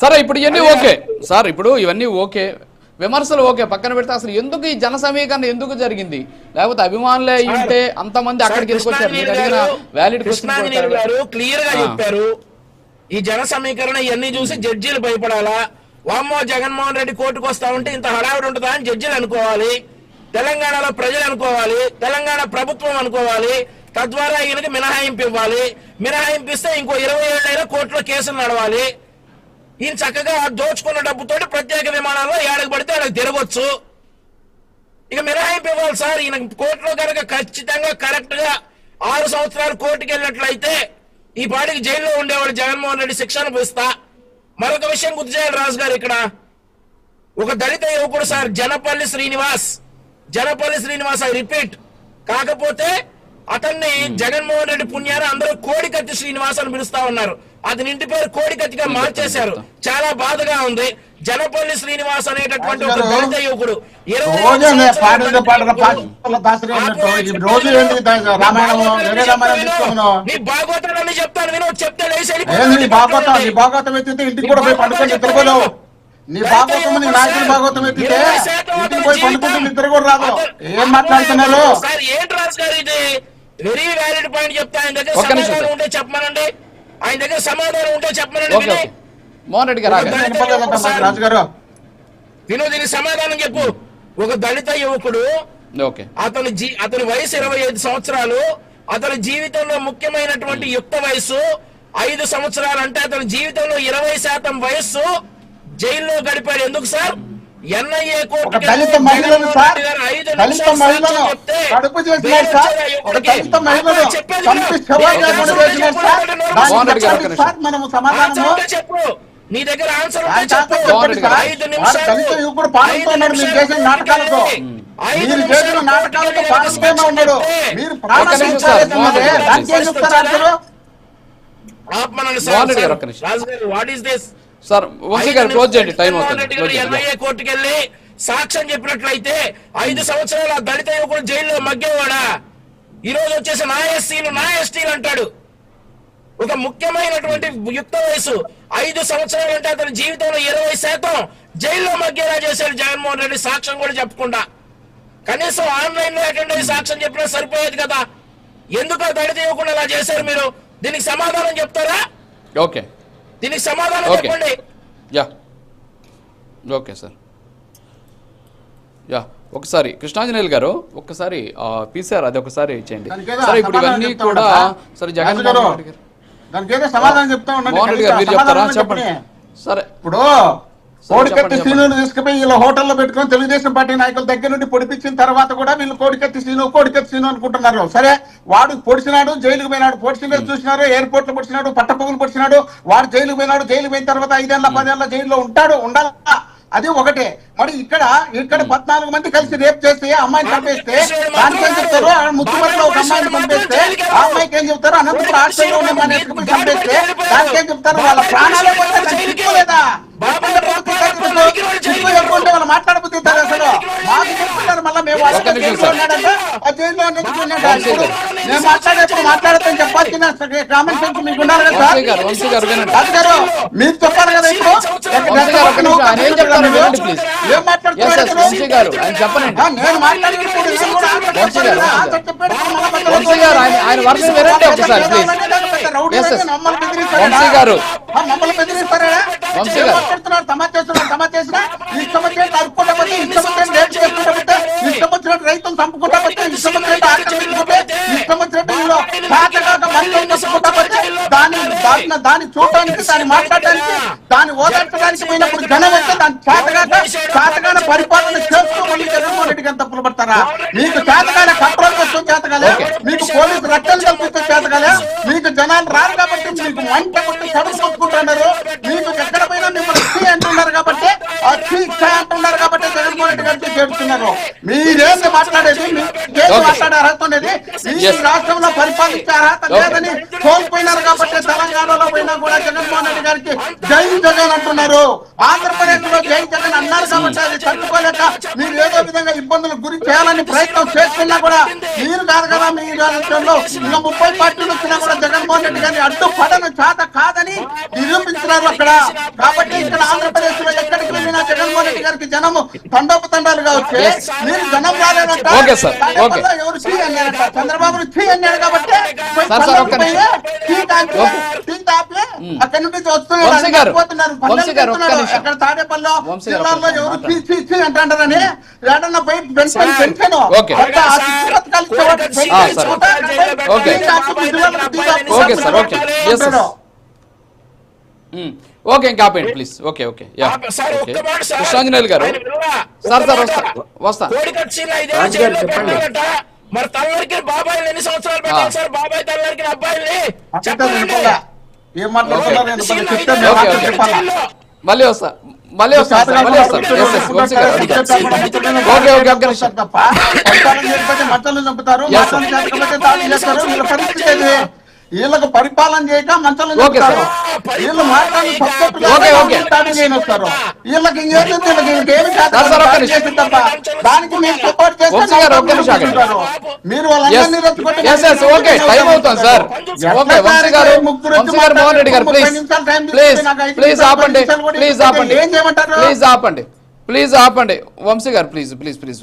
సరే ఇప్పుడు ఇవన్నీ ఓకే. సార్ ఇప్పుడు ఇవన్నీ ఓకే. విమర్శలు ఓకే. పక్కన పెడితే అసలు ఎందుకు ఈ జన సమీకరణ ఎందుకు జరిగింది? లేకపోతే అభిమానులే ఉంటే అంతమంది అక్కడికి తీసుకొచ్చారు మీరు అడిగిన వ్యాలిడ్ కృష్ణాంజనేయులు గారు క్వశ్చన్ క్లియర్గా ఆ. చెప్పారు. ఈ జన సమీకరణ ఇవన్నీ చూసి జడ్జీలు భయపడాలా? వామ్మో జగన్మోహన్ రెడ్డి కోర్టుకు వస్తా ఉంటే ఇంత హడావిడి ఉంటుందా అని జడ్జీలు అనుకోవాలి. తెలంగాణలో ప్రజలు అనుకోవాలి. తెలంగాణ ప్రభుత్వం అనుకోవాలి. తద్వారా ఈయనకి మినహాయింపు ఇవ్వాలి. మినహాయింపు ఇస్తే ఇంకో ఇరవై ఏళ్ళైనా కోర్టులో కేసులు నడవాలి. ఈయన చక్కగా దోచుకున్న డబ్బుతోటి ప్రత్యేక విమానాల్లో ఏడకు పడితే ఆడకు తిరగొచ్చు. ఇక మినహాయింపు ఇవ్వాలి సార్. ఈయన కోర్టులో కనుక ఖచ్చితంగా కరెక్ట్గా ఆరు సంవత్సరాలు కోర్టుకి వెళ్ళినట్లయితే ఈ పాటికి జైల్లో ఉండేవాడు జగన్మోహన్ రెడ్డి శిక్ష అనుభవిస్తా మరొక విషయం గుర్తు చేయాలి రాజు గారు ఇక్కడ. ఒక దళిత యువకుడు sir Janapalli Srinivas. Janapalli Srinivas I repeat. కాకపోతే అతన్ని జగన్మోహన్ రెడ్డి పుణ్యాన అందరూ కోడికత్తి శ్రీనివాస్ అని పిలుస్తా ఉన్నారు. అతని ఇంటి పేరు కోడికత్తిగా మార్చేశారు. చాలా బాధగా ఉంది. జనపల్లి శ్రీనివాస్ అనేటటువంటి ఒక దళిత యువకుడు ఇరవై రోజు ఐదు నే- పాటలు సంవత్సరాల పాటలు యువకుడు. పాటలు దాసరి ఉన్నట్టు ఈ రోజు ఏంటి దా- రామాయణము వేరే రామాయణం తీసుకోమను? నీ భాగవతాన్ని చెప్తాను విను. చెప్తే. నీ భాగవతం నీ నాయకుడి భాగవతం ఎత్తితే ఇంటికి పోయి పండుకుంటే నిద్ర కూడా రాదు ఏం మాట్లాడుతున్నారు? సార్ ఏంటి రాజు గారు ఇది? వెరీ వ్యాలిడ్ పాయింట్ చెప్తా. ఆయన దగ్గర. ఉంటే చెప్పమనండి. ఆయన దగ్గర సమాధానం ఉంటే చెప్పమనండి ఓకే వినయ్. ఓకే. మోహన్ రెడ్డి గారు ఆగండి. వినపడలేదంట మాకు రాజుగారు. విను దీనికి సమాధానం చెప్పు. ఒక దళిత యువకుడు ఓకే. అతని జీ అతని వయసు ఇరవై ఐదు సంవత్సరాలు అతని జీవితంలో ముఖ్యమైనటువంటి యుక్త వయసు ఐదు సంవత్సరాలు అంటే అతని జీవితంలో ఇరవై శాతం వయస్సు జైల్లో గడిపాడు. ఎందుకు సార్? ఎన్ఐఏ ఒక దళిత మహిళను సార్ దళిత మహిళను కడుపు చేసినారు సార్ ఒక దళిత మహిళను చంపి శవాలు లేకుండా చేసినారు సార్ మనము సమాధానము. చెప్పు. నీ దగ్గర ఆన్సర్. వాడు దళిత యువకుడు పాల్గొంటూ ఉన్నాడు మీరు చేసిన నాటకాలతో. మీరు చేసిన నాటకాలతో పాల్గొనే ఉన్నాడు. మీరు ప్రాణ ఒక్క నిమిషం సంచారం సార్. మోహన్ రెడ్డి గారు, దానికి ఏం చెప్తారు answer what is this sir Vamshi garu close చేయండి టైం అవుతుంది కోర్టుకి వెళ్ళి సాక్ష్యం చెప్పినట్లయితే ఐదు సంవత్సరాలు ఆ దళిత యువకుడు జైల్లో మగ్గేవాడా? ఈ రోజు వచ్చేసి నా ఎస్సీలు నా ఎస్టీలు అంటాడు. ఒక ముఖ్యమైనటువంటి యుక్త వయసు ఐదు సంవత్సరాలు అంటే అతని జీవితంలో ఇరవై శాతం జైల్లో మగ్గేలా చేశాడు జగన్మోహన్ రెడ్డి సాక్ష్యం కూడా చెప్పకుండా. కనీసం ఆన్లైన్లో అటెండ్ అయ్యి సాక్ష్యం చెప్పినా సరిపోయేది కదా. ఎందుకు ఆ దళిత యువకుడు అలా చేశారు మీరు? దీనికి సమాధానం చెప్తారా? ఓకే. దీనికి సమాధానం ఓకే. చెప్పండి. యా. Okay sir. యా ఒకసారి కృష్ణాంజనేయులు గారు ఒక్కసారి పీసీఆర్ అది ఒకసారి చేయండి. సరే ఇప్పుడు ఇవన్నీ కూడా? సరే జగన్ గారు, సమాధానం చెప్తా గారు మీరు చెప్తారా? చెప్పండి. సరే. ఇప్పుడు సరే, కోడికత్తి సీనుని తీసుకుపోయి వీళ్ళ హోటల్లో పెట్టుకొని తెలుగుదేశం పార్టీ నాయకుల దగ్గర నుండి పొడిపించిన తర్వాత కూడా వీళ్ళు కోడికత్తి సీను కోడికత్తి సీను అనుకుంటున్నారు. సరే వాడు పొడిచినాడు జైలుకు పోయినాడు పొడిచినది చూసినారు ఎయిర్పోర్ట్లో పొడిచినాడు పట్టపగులు పొడిచినాడు వాడు జైలుకు పోయినాడు జైలుకు పోయిన తర్వాత ఐదేళ్ళ పదేళ్ళ జైల్లో ఉంటాడు ఉండాలా? అది ఒకటే. మరి ఇక్కడ ఇక్కడ పద్నాలుగు మంది కలిసి రేప్ చేసి ఆ అమ్మాయిని చంపేస్తే దానికి ఏం చెప్తారు? ముత్తుమట్లో ఒక అమ్మాయిని పంపేస్తే ఆ అమ్మాయికి ఏం చెప్తారు? అనంతపురం హాస్టల్లో ఉన్న చంపేస్తే దానికి ఏం చెప్తారు? వాళ్ళ ప్రాణాలే పోతే మాట్లాడబోతుంటారు అసలు? మాకు చెప్తున్నారు మళ్ళీ మేము ఆ జైల్లో గారు. నేను మాట్లాడేప్పుడు మాట్లాడతాను చెప్పాల్సిన కామన్ సెన్స్ మీకు ఉండాలి కదా రాజు గారు మీరు చెప్పాలి కదా ఇప్పుడు? ఏం మాట్లాడుతున్నారు నేను మాట్లాడినప్పుడు ఆయన- వర్షన్ వినండి ఒకసారి, ప్లీజ్. వంశీ గారు. మమ్మల్ని బెదిరిస్తారా వంశీ ఏం గారు. మాట్లాడుతున్నారు? తమాషా చేస్తున్నారు? తమాషా చేసినా ఇష్టం వచ్చినట్టు అరుక్కుంటా పోతే ఇష్టం వచ్చినట్టు రేపు చేసుకుంటా పోతే ఇష్టం వచ్చినట్టు రైతులు చంపుకుంటా పోతే ఇష్టం వచ్చినట్టు ఆక్రమించుకుంటే ఇష్టం వచ్చినట్టు వీళ్ళు చాతకాక మనుషులు నొప్పుకుంటా పోతే దాని దాని దాన్ని చూడటానికి దాన్ని మాట్లాడడానికి దాన్ని ఓదార్చడానికి పోయినప్పుడు జనం వస్తే దాన్ని చాతకాక చాతకాన పరిపాలన చేస్తూ మళ్ళీ జగన్మోహన్ రెడ్డికి ఎంత పడతారా మీకు చేతకాన కంట్రోల్ చేస్తూ చేతకాలే మీకు పోలీసు రక్షణ కల్పిస్తూ చేతకాలే మీకు జనాలు రారు కాబట్టి మీకు మంట కొట్టి కొట్టుకుంటున్నారు మీకు ఎక్కడ పోయినా మిమ్మల్ని అంటున్నారు కాబట్టి అంటున్నారు కాబట్టి జగన్మోహన్ రెడ్డి గారికి చేరుతున్నారు మీరేంది మాట్లాడేది. మాట్లాడే అర్హత ఉండేది ఈ. రాష్ట్రంలో పరిపాలించే అర్హత. లేదని కోల్పోయినారు కాబట్టి తెలంగాణలో పోయినా కూడా జగన్మోహన్ రెడ్డి గారికి జై జగన్ అంటున్నారు ఆంధ్రప్రదేశ్లో జై జగన్ అన్నారు కాబట్టి అది తట్టుకోలేక మీరు ఏదో విధంగా ఇబ్బందులకు గురి చేయాలని ప్రయత్నం చేస్తున్నా కూడా మీరు కాదు కదా మీ రాష్ట్రంలో ఇంకా ముప్పై పార్టీలు వచ్చినా కూడా జగన్మోహన్ రెడ్డి గారిని అడ్డుపడను చేత కాదని నిరూపించినారు అక్కడ కాబట్టి ఇక్కడ ఆంధ్రప్రదేశ్లో ఎక్కడికి వెళ్ళినా జగన్మోహన్ రెడ్డి గారికి జనము తండోపతండాలుగా వచ్చే Yes. మీరు జనం. తాడేపల్లిలో ఎవరు ఛీ అన్నారంట. చంద్రబాబు కాబట్టి టీ తాపి, ఓకే. టీ తాపి అక్కడి నుంచి వస్తున్నారు. గారు, గారు. అక్కడ తాడేపల్లిలో గారు, ఎవరు ఛీ ఛీ ఛీ అంటారని ఏడన్నా పోయి పెన్షన్ పెన్షన్ ఓకే. సరే. ఓకే. ఓకే. Hmm. ఇంకా ఆపేయండి please okay okay Krishnanjaneyulu garu? Sir sir. వస్తా వస్తా మరి తల్లరికి బాబాయిలు ఎన్ని సంవత్సరాలు పెట్టాలి సార్ బాబాయ్ తల్లరికి అబ్బాయిల్ని. మళ్ళీ వస్తా మళ్ళీ వస్తా మళ్ళీ వస్తా. ఓకే, ఓకే, చేస్తారు వీళ్ళకు పరిపాలన చేయక మంచలు sir. వీళ్ళు మాట్లాడి వస్తారు వీళ్ళకి ఇంకేమి కాదు తప్ప దానికి మీరు సపోర్ట్ చేస్తే వంశీ గారు, ఒక్క నిమిషం. ఆగండి. ఉంటారు. మీరు వాళ్ళందరినీ టైం ప్లీజ్ ఆపండి. ప్లీజ్ ఆపండి. ఏం చేయమంటారు? ప్లీజ్ ఆపండి. ప్లీజ్ ఆపండి. వంశీ గారు ప్లీజ్ ప్లీజ్ ప్లీజ్